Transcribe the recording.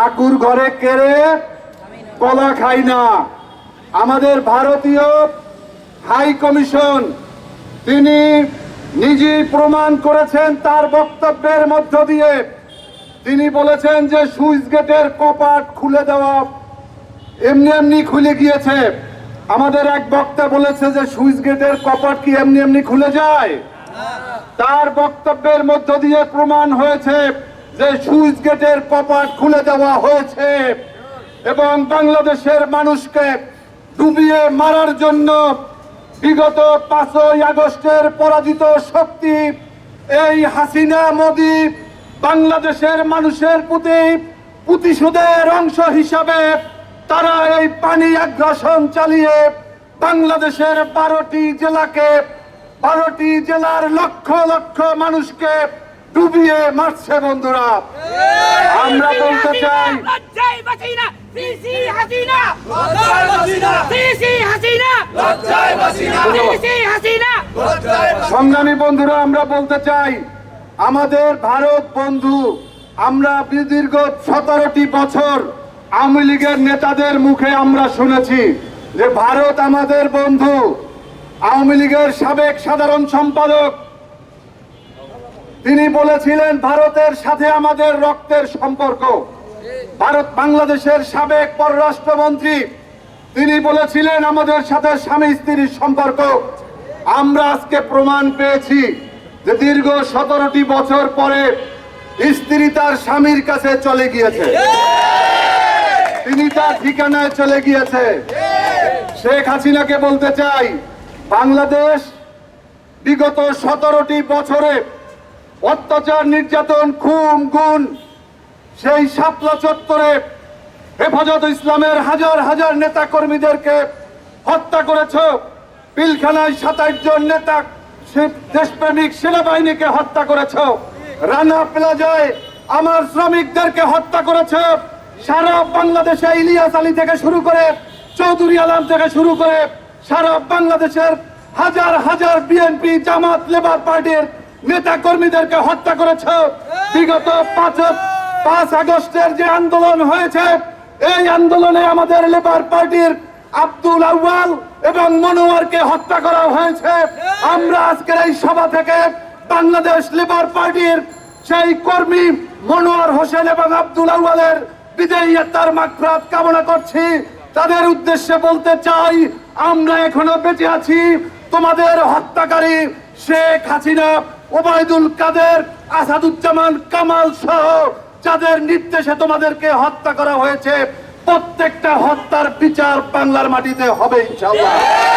ঠাকুর ঘরে কেড়ে কলা খাই না। আমাদের ভারতীয় হাই কমিশন, তিনি নিজেই প্রমাণ করেছেন তার বক্তব্যের মধ্য দিয়ে। তিনি বলেছেন যে সুইচ গেটের কপাট খুলে দেওয়া এমনি এমনি খুলে গিয়েছে। আমাদের এক বক্তা বলেছে যে সুইচ গেটের কপাট কি এমনি এমনি খুলে যায়? তার বক্তব্যের মধ্য দিয়ে প্রমাণ হয়েছে যে সুইচ গেটের কপাট খুলে দেওয়া হয়েছে এবং বাংলাদেশের মানুষকে ডুবিয়ে মারার জন্য বিগত পাঁচই আগস্টের পরাজিত শক্তি এই হাসিনা মোদি বাংলাদেশের মানুষের প্রতি প্রতিশোধের অংশ হিসাবে তারা এই পানি আগ্রাসন চালিয়ে বাংলাদেশের বারোটি জেলাকে, বারোটি জেলার লক্ষ লক্ষ মানুষকে ডুবিয়ে মারছে বন্ধুরা। আমরা বলতে চাই। সংগ্রামী বন্ধুরা আমরা বলতে চাই আমাদের ভারত বন্ধু আমরা দীর্ঘ সতেরোটি বছর আওয়ামী লীগের নেতাদের মুখে আমরা শুনেছি যে ভারত আমাদের বন্ধু। আওয়ামী লীগের সাবেক সাধারণ সম্পাদক তিনি বলেছিলেন, ভারতের সাথে আমাদের রক্তের সম্পর্ক। ভারত বাংলাদেশের সাবেক পররাষ্ট্রমন্ত্রী, তিনি বলেছিলেন, আমাদের সাথে স্বামী স্ত্রীর সম্পর্ক। আমরা আজকে প্রমাণ পেয়েছি যে দীর্ঘ সতেরোটি বছর পরে স্ত্রী তার স্বামীর কাছে চলে গিয়েছে। তিনি তার ঠিকানায় চলে গিয়েছে। শেখ হাসিনাকে বলতে চাই, বাংলাদেশ বিগত সতেরোটি বছরে অত্যাচার, নির্যাতন, খুন, গুণ, সেই শাপলা চত্বরে হেফাজত ইসলামের হাজার হাজার নেতা কর্মীদেরকে হত্যা করেছ। পিলখানায় সাতাশ জন নেতা দেশপ্রেমিক সেনাবাহিনীকে হত্যা করেছ। রানা প্লাজায় আমার শ্রমিকদেরকে হত্যা করেছ। সারা বাংলাদেশে ইলিয়াস আলী থেকে শুরু করে চৌধুরী আলম থেকে শুরু করে সারা বাংলাদেশের হাজার হাজার বিএনপি জামাত লেবার পার্টির নেতা কর্মীদেরকে হত্যা করেছ। বিগত পাঁচ পাঁচ আগস্টের যে আন্দোলন হয়েছে, এই আন্দোলনে আমাদের লেবার পার্টির আব্দুল আউয়াল এবং মনোয়ারকে হত্যা করা হয়েছে। আমরা আজকের এই সভা থেকে বাংলাদেশ লেবার পার্টির সেই কর্মী মনোয়ার হোসেন এবং আব্দুল আউয়ালের বিদায়ী আত্মার মাগফিরাত কামনা করছি। তাদের উদ্দেশ্যে বলতে চাই, আমরা এখনও বেঁচে আছি। তোমাদের হত্যাকারী শেখ হাসিনা ওবায়দুল কাদের, আসাদুজ্জামান কামাল সহ যাদের নির্দেশে তোমাদেরকে হত্যা করা হয়েছে, প্রত্যেকটা হত্যার বিচার বাংলার মাটিতে হবে, ইনশাআল্লাহ।